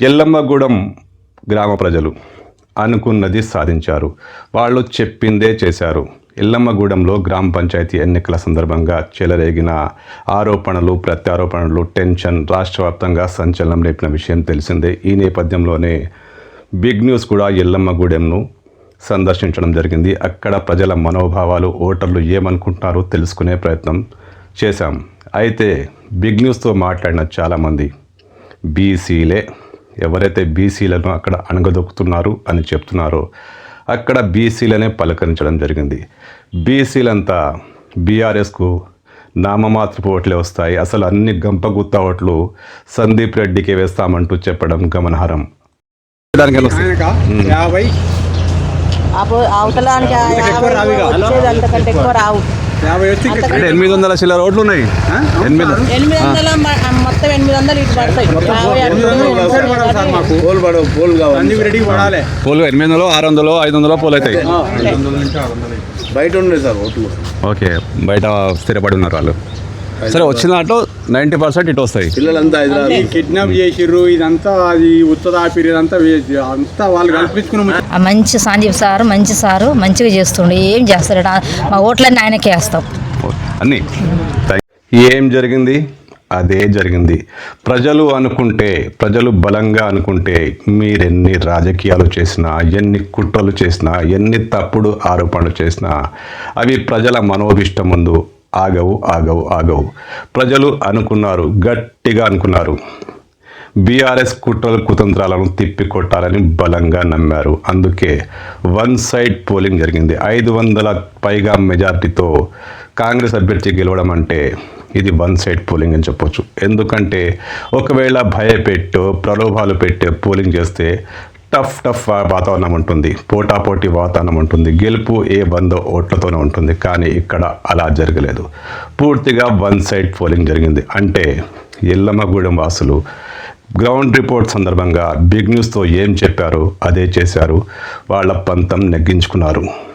ఎల్లమ్మగూడెం గ్రామ ప్రజలు అనుకున్నది సాధించారు. వాళ్ళు చెప్పిందే చేశారు. ఎల్లమ్మగూడెంలో గ్రామ పంచాయతీ ఎన్నికల సందర్భంగా చెలరేగిన ఆరోపణలు ప్రత్యారోపణలు టెన్షన్ రాష్ట్ర వ్యాప్తంగా సంచలనం రేపిన విషయం తెలిసిందే. ఈ నేపథ్యంలోనే బిగ్ న్యూస్ కూడా ఎల్లమ్మగూడెంను సందర్శించడం జరిగింది. అక్కడ ప్రజల మనోభావాలు ఓటర్లు ఏమనుకుంటున్నారో తెలుసుకునే ప్రయత్నం చేశాం. అయితే బిగ్ న్యూస్తో మాట్లాడిన చాలామంది బీసీలే ఎవరైతే బీసీలను అక్కడ అణగదొక్కుతున్నారు అని చెప్తున్నారో అక్కడ బీసీలనే పలకరించడం జరిగింది. బీసీలంతా బీఆర్ఎస్కు నామమాత్రపు ఓట్లే వస్తాయి. అసలు అన్ని గంపగుత్త ఓట్లు సందీప్ రెడ్డికి వేస్తామంటూ చెప్పడం గమనార్హం. అవతలానికి అంతకంటే ఎక్కువ రావు. ఎనిమిది వందల చిల్లర ఓట్లు ఉన్నాయి? ఎనిమిది. ఎనిమిది వందల మొత్తం ఎనిమిది ఇటు పడతాయి. పోల్ పడవు పోల్ కావాలి. సందీప్ రెడ్డికి పడాలి. పోలు ఎనిమిది వందలు ఆరు వందలు ఐదు వందలు పోలు అవుతాయి. బయట ఉండే సార్ ఓట్లు. ఓకే బయట స్థిరపడి ఉన్నారు వాళ్ళు. సరే వచ్చిన దాంట్లో నైంటీ పర్సెంట్ ఇటు వస్తాయి. పిల్లలంతా హైదరాబాద్. కిడ్నాప్ చేసిర్రు ఇదంతా అది ఉత్తదాపిరి ఇదంతా వే- అంతా వాళ్ళు కల్పించుకున్న మంచి సంజీవ్ సారు మంచి సారు మంచిగా చేస్తుండు. ఏం చేస్తాడు ఆ- మా ఓట్లన్నీ ఆయనకే వేస్తాం. అన్నీ. ఏం జరిగింది? అదే జరిగింది. ప్రజలు అనుకుంటే ప్రజలు బలంగా అనుకుంటే మీరెన్ని రాజకీయాలు చేసినా ఎన్ని కుట్రలు చేసినా ఎన్ని తప్పుడు ఆరోపణలు చేసినా అవి ప్రజల మనోభిష్టం ముందు ఆగవు ఆగవు ఆగవు. ప్రజలు అనుకున్నారు గట్టిగా అనుకున్నారు. బీఆర్ఎస్ కుట్రల కుతంత్రాలను తిప్పికొట్టాలని బలంగా నమ్మారు. అందుకే వన్ సైడ్ పోలింగ్ జరిగింది. ఐదు వందల పైగా మెజార్టీతో కాంగ్రెస్ అభ్యర్థి గెలవడం అంటే ఇది వన్ సైడ్ పోలింగ్ అని చెప్పొచ్చు. ఎందుకంటే ఒకవేళ భయపెట్టో ప్రలోభాలు పెట్టే పోలింగ్ చేస్తే టఫ్ టఫ్ వాతావరణం ఉంటుంది. పోటాపోటీ వాతావరణం ఉంటుంది. గెలుపు ఏ వంద ఓట్లతోనే ఉంటుంది. కానీ ఇక్కడ అలా జరగలేదు. పూర్తిగా వన్ సైడ్ పోలింగ్ జరిగింది. అంటే ఎల్లమ్మగూడెం వాసులు గ్రౌండ్ రిపోర్ట్ సందర్భంగా బిగ్ న్యూస్తో ఏం చెప్పారో అదే చేశారు. వాళ్ళ పంతం నెగ్గించుకున్నారు.